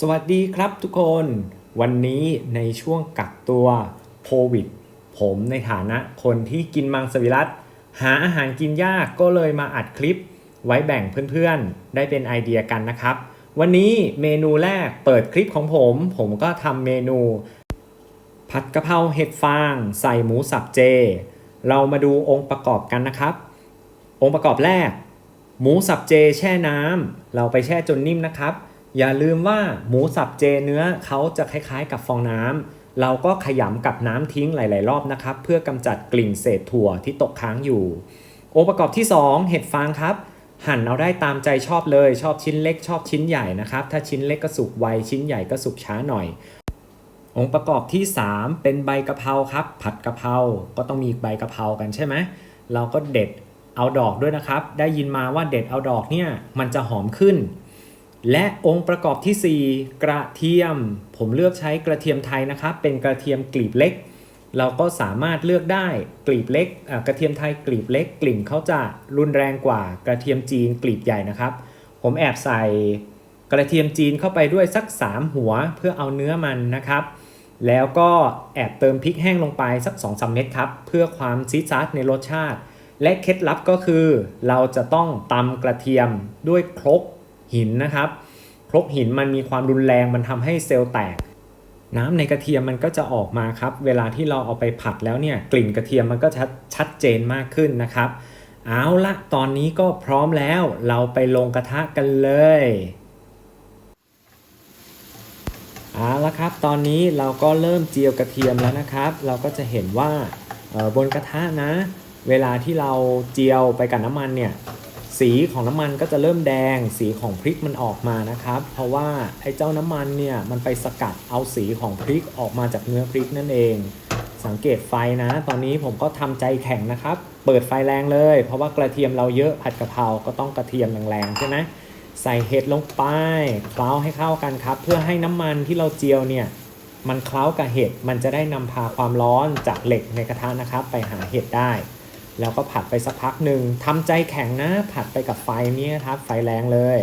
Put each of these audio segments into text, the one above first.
สวัสดีครับทุกคน วันนี้ในช่วงกักตัวโควิด ผมในฐานะคนที่กินมังสวิรัตหาอาหารกินยากก็เลยมาอัดคลิป ไว้แบ่งเพื่อนๆ ได้เป็นไอเดียกันนะครับ วันนี้เมนูแรกเปิดคลิปของผม ผมก็ทำเมนู ผัดกะเพราเห็ดฟางใส่หมูสับเจ เรามาดูองค์ประกอบกันนะครับ องค์ประกอบแรก หมูสับเจแช่น้ำเราไปแช่จนนิ่มนะครับ อย่าลืมว่าหมูสับเจเนื้อเขาจะคล้ายๆ กับฟองน้ำเราก็ขยำกับน้ำทิ้งหลาย ๆ รอบนะครับ เพื่อกำจัดกลิ่นเศษถั่วที่ตกค้างอยู่ องค์ประกอบที่ 2 เห็ดฟางครับ หั่นเอาได้ตามใจชอบเลย ชอบชิ้นเล็กชอบชิ้นใหญ่นะครับ ถ้าชิ้นเล็กก็สุกไวชิ้นใหญ่ก็สุกช้าหน่อย องค์ประกอบที่ 3 เป็นใบกะเพราครับ ผัดกะเพราก็ต้องมีใบกะเพรากันใช่ไหมเราก็เด็ดเอาดอกด้วยนะครับ ได้ยินมาว่าเด็ดเอาดอกเนี่ยมันจะหอมขึ้น และองค์ประกอบที่ 4 กระเทียม ผมเลือกใช้กระเทียมไทยนะครับ เป็นกระเทียมกลีบเล็ก เราก็สามารถเลือกได้กลีบเล็กกระเทียมไทยกลีบเล็ก กลิ่นเขาจะรุนแรงกว่ากระเทียมจีนกลีบใหญ่นะครับ ผมแอบใส่กระเทียมจีนเข้าไปด้วยสัก 3 หัวเพื่อเอาเนื้อมันนะครับ แล้วก็แอบเติมพริกแห้งลงไปสัก2อสเม็ดครับ เพื่อความซีซาสในรสชาติ และเคล็ดลับก็คือ เราจะต้องตำกระเทียมด้วยครก หินนะครับครกหินมันมีความรุนแรงมันทำให้เซลล์แตก น้ำในกระเทียมมันก็จะออกมาครับ เวลาที่เราเอาไปผัดแล้วเนี่ยกลิ่นกระเทียมมันก็ชัดชัดเจนมากขึ้นนะครับ เอาละตอนนี้ก็พร้อมแล้วเราไปลงกระทะกันเลยเอาละครับ ตอนนี้เราก็เริ่มเจียวกระเทียมแล้วนะครับ เราก็จะเห็นว่าออบนกระทะนะ เวลาที่เราเจียวไปกับน้ำมันเนี่ย สีของน้ำมันก็จะเริ่มแดง สีของพริกมันออกมานะครับ เพราะว่าไอ้เจ้าน้ำมันเนี่ยมันไปสกัดเอาสีของพริกออกมาจากเนื้อพริกนั่นเอง สังเกตไฟนะ ตอนนี้ผมก็ทำใจแข็งนะครับ เปิดไฟแรงเลย เพราะว่ากระเทียมเราเยอะผัดกะเพราก็ต้องกระเทียมแรงๆใช่ไหมใส่เห็ดลงไปเคล้าให้เข้ากันครับ เพื่อให้น้ำมันที่เราเจียวเนี่ยมันเคล้ากับเห็ดมันจะได้นำพาความร้อนจากเหล็กในกระทะนะครับ ไปหาเห็ดได้ แล้วก็ผัดไปสักพักหนึ่งทำใจแข็งนะ ผัดไปกับไฟเนี้ครับ ไฟแรงเลย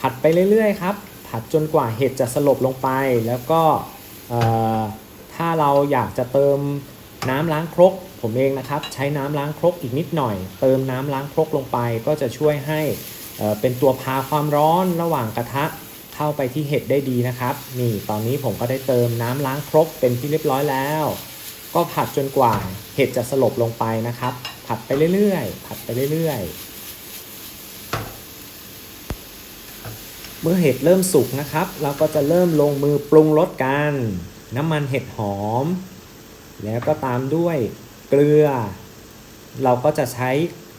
ผัดไปเรื่อยๆครับ ผัดจนกว่าเห็ดจะสลบลงไป แล้วก็ถ้าเราอยากจะเติมน้ำล้างครก ผมเองนะครับ ใช้น้ำล้างครกอีกนิดหน่อย เติมน้ำล้างครกลงไป ก็จะช่วยให้เอ่อเป็นตัวพาความร้อนระหว่างกระทะเข้าไปที่เห็ดได้ดีนะครับ นี่ตอนนี้ผมก็ได้เติมน้ำล้างครกเป็นที่เรียบร้อยแล้ว ก็ผัดจนกว่าเห็ดจะสลบลงไปนะครับ ผัดไปเรื่อยๆ ผัดไปเรื่อยๆ เมื่อเห็ดเริ่มสุกนะครับ เราก็จะเริ่มลงมือปรุงรสกัน น้ำมันเห็ดหอม แล้วก็ตามด้วยเกลือ เราก็จะใช้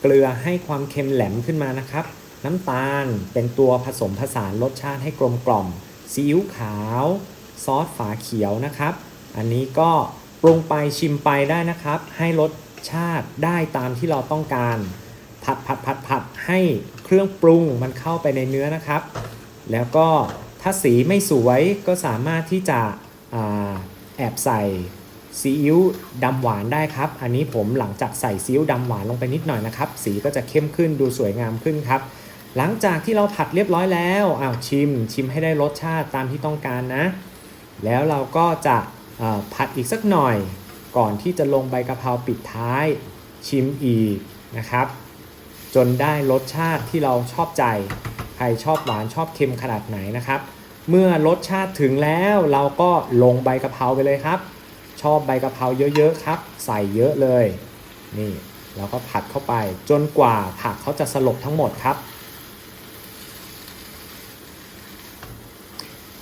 เกลือให้ความเค็มแหลมขึ้นมานะครับ น้ำตาลเป็นตัวผสมผสานรสชาติให้กลมกล่อมซีอิ๊วขาว ซอสฝาเขียวนะครับ อันนี้ก็ ปรุงไปชิมไปได้นะครับ ให้รสชาติได้ตามที่เราต้องการ ผัดผัดผัดผัดให้เครื่องปรุงมันเข้าไปในเนื้อนะครับ แล้วก็ถ้าสีไม่สวยก็สามารถที่จะอแอบใส่ซีอิ๊วดำหวานได้ครับ อันนี้ผมหลังจากใส่ซีอิ๊วดำหวานลงไปนิดหน่อยนะครับ สีก็จะเข้มขึ้นดูสวยงามขึ้นครับ หลังจากที่เราผัดเรียบร้อยแล้วอ้าวชิม ชิมให้ได้รสชาติตามที่ต้องการนะ แล้วเราก็จะ ผัดอีกสักหน่อยก่อนที่จะลงใบกะเพราปิดท้ายชิมอีกนะครับ จนได้รสชาติที่เราชอบใจ ใครชอบหวานชอบเค็มขนาดไหนนะครับ เมื่อรสชาติถึงแล้วเราก็ลงใบกะเพราไปเลยครับ ชอบใบกะเพราเยอะๆครับ ใส่เยอะเลย นี่เราก็ผัดเข้าไป จนกว่าผักเขาจะสลบทั้งหมดครับ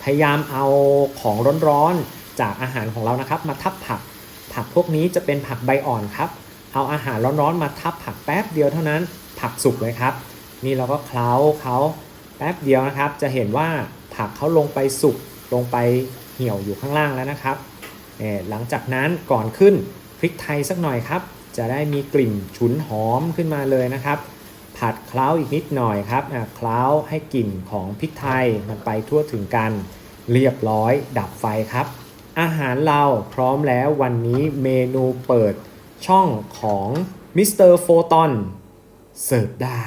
พยายามเอาของร้อนๆ จากอาหารของเรานะครับ มาทับผัก ผักพวกนี้จะเป็นผักใบอ่อนครับ เอาอาหารร้อนๆมาทับผักแป๊บเดียวเท่านั้น ผักสุกเลยครับ นี่เราก็เคล้าเขาแป๊บเดียวนะครับ จะเห็นว่าผักเขาลงไปสุกลงไปเหี่ยวอยู่ข้างล่างแล้วนะครับหลังจากนั้นก่อนขึ้นพริกไทยสักหน่อยครับ จะได้มีกลิ่นฉุนหอมขึ้นมาเลยนะครับ ผัดเคล้าอีกนิดหน่อยครับเคล้าให้กลิ่นของพริกไทยมันไปทั่วถึงกัน เรียบร้อยดับไฟครับ อาหารเราพร้อมแล้ววันนี้เมนูเปิดช่องของมิสเตอร์โฟตอนเสิร์ฟได้